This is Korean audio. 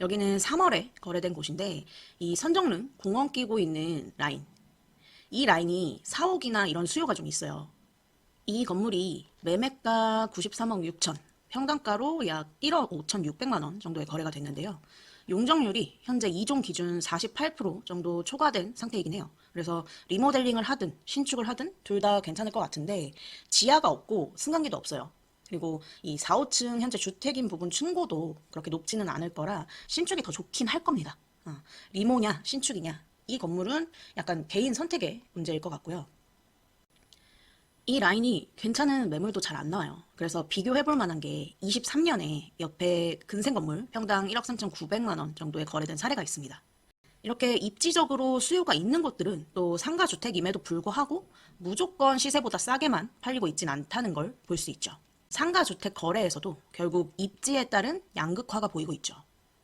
여기는 3월에 거래된 곳인데 이 선정릉 공원 끼고 있는 라인 이 라인이 4억이나 이런 수요가 좀 있어요. 이 건물이 매매가 93억 6천, 평당가로 약 1억 5천6백만 원 정도의 거래가 됐는데요. 용적률이 현재 2종 기준 48% 정도 초과된 상태이긴 해요. 그래서 리모델링을 하든 신축을 하든 둘 다 괜찮을 것 같은데 지하가 없고 승강기도 없어요. 그리고 이 4, 5층 현재 주택인 부분 층고도 그렇게 높지는 않을 거라 신축이 더 좋긴 할 겁니다. 어, 리모냐 신축이냐 이 건물은 약간 개인 선택의 문제일 것 같고요. 이 라인이 괜찮은 매물도 잘 안 나와요. 그래서 비교해 볼 만한 게 23년에 옆에 근생 건물 평당 1억 3,900만 원 정도에 거래된 사례가 있습니다. 이렇게 입지적으로 수요가 있는 곳들은 또 상가 주택임에도 불구하고 무조건 시세보다 싸게만 팔리고 있진 않다는 걸 볼 수 있죠. 상가 주택 거래에서도 결국 입지에 따른 양극화가 보이고 있죠.